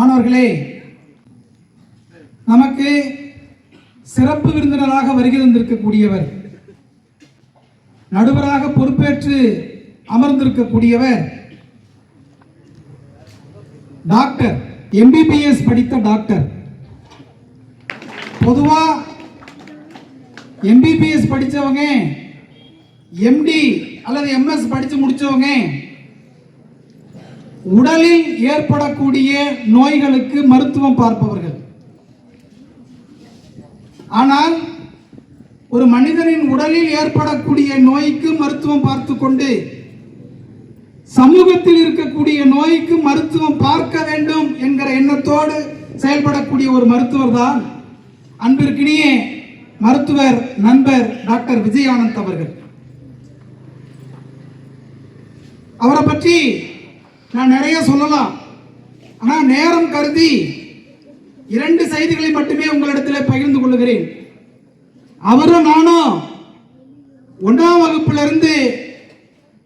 மாணவர்களே நமக்கு சிறப்பு விருந்தினராக வருகை தந்திருக்கக்கூடியவர் நடுவராக பொறுப்பேற்று அமர்ந்திருக்கக்கூடியவர் டாக்டர் எம்பிபிஎஸ் படித்த டாக்டர். பொதுவா எம்பிபிஎஸ் படிச்சவங்க எம்டி அல்லது எம்எஸ் படித்து முடிச்சவங்க உடலில் ஏற்படக்கூடிய நோய்களுக்கு மருத்துவம் பார்ப்பவர்கள். ஆனால் ஒரு மனிதனின் உடலில் ஏற்படக்கூடிய நோய்க்கு மருத்துவம் பார்த்து கொண்டு சமூகத்தில் இருக்கக்கூடிய நோய்க்கு மருத்துவம் பார்க்க வேண்டும் என்கிற எண்ணத்தோடு செயல்படக்கூடிய ஒரு மருத்துவர் தான் அன்பிற்கினியே மருத்துவர் நண்பர் டாக்டர் விஜயானந்த் அவர்கள். அவரை பற்றி நான் நிறைய சொல்லலாம். ஆனால் நேரம் கருதி இரண்டு செய்திகளை மட்டுமே உங்களிடத்தில் பகிர்ந்து கொள்கிறேன் அவரும் நானும் ஒன்றாம் வகுப்பிலிருந்து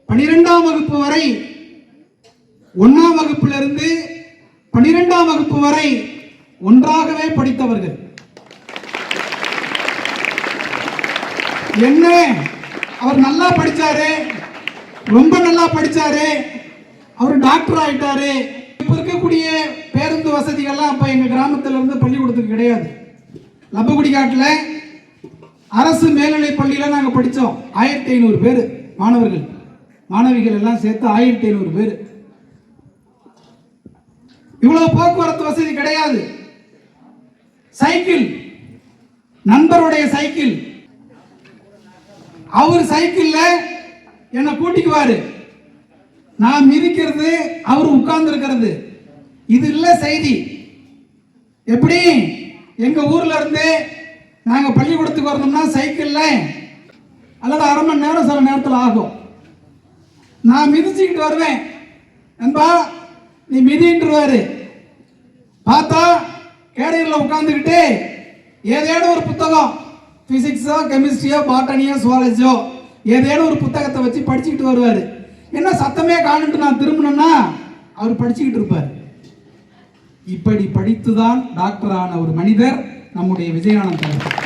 பனிரெண்டாம் வகுப்பு வரை ஒன்றாம் வகுப்பிலிருந்து பனிரெண்டாம் வகுப்பு வரை ஒன்றாகவே படித்தவர்கள். என்ன? அவர் நல்லா படிச்சாரு? ரொம்ப நல்லா படிச்சாரு? அவர் டாக்டர் ஆயிட்டாரு. இப்ப இருக்கக்கூடிய பேருந்து வசதிகள்லாம் அப்ப எங்க கிராமத்துல இருந்து பள்ளிக்கூடத்துக்கு கிடையாது. லப்பகுடி காட்டுல அரசு மேல்நிலை பள்ளியில நாங்க படிச்சோம். ஆயிரத்தி ஐநூறு பேர் மாணவர்கள். மாணவிகள் எல்லாம் சேர்த்து ஆயிரத்தி ஐநூறு பேர். இவ்வளவு போக்குவரத்து வசதி கிடையாது. சைக்கிள். நண்பருடைய சைக்கிள். அவர் சைக்கிள்ல என்னை கூட்டிக்குவாரு. நான் மிதிக்கிறது அவர் உட்கார்ந்து இருக்கிறது இது இல்லை செய்தி. எப்படி? எங்க ஊர்ல இருந்து நாங்க பள்ளிக்கூடத்துக்கு வரணும்னா சைக்கிள்ல அல்லது அரை மணி நேரம் சில நேரத்தில் ஆகும். நான் மிதிச்சுக்கிட்டு வருவேன். நண்பா நீ மிதின்றுவாரு. பார்த்தா கேடையில் உட்காந்துக்கிட்டு ஏதேனும் ஒரு புத்தகம் ஃபிசிக்ஸோ கெமிஸ்ட்ரியோ பாட்டனியோ சுவாலஜியோ ஏதேனும் ஒரு புத்தகத்தை வச்சு படிச்சுக்கிட்டு வருவார். என்ன சத்தமே காணுட்டு நான் திரும்பினேன்னா அவர் படிச்சுக்கிட்டு இருப்பார். இப்படி படித்துதான் டாக்டரான ஒரு மனிதர் நம்முடைய விஜயானந்தர்.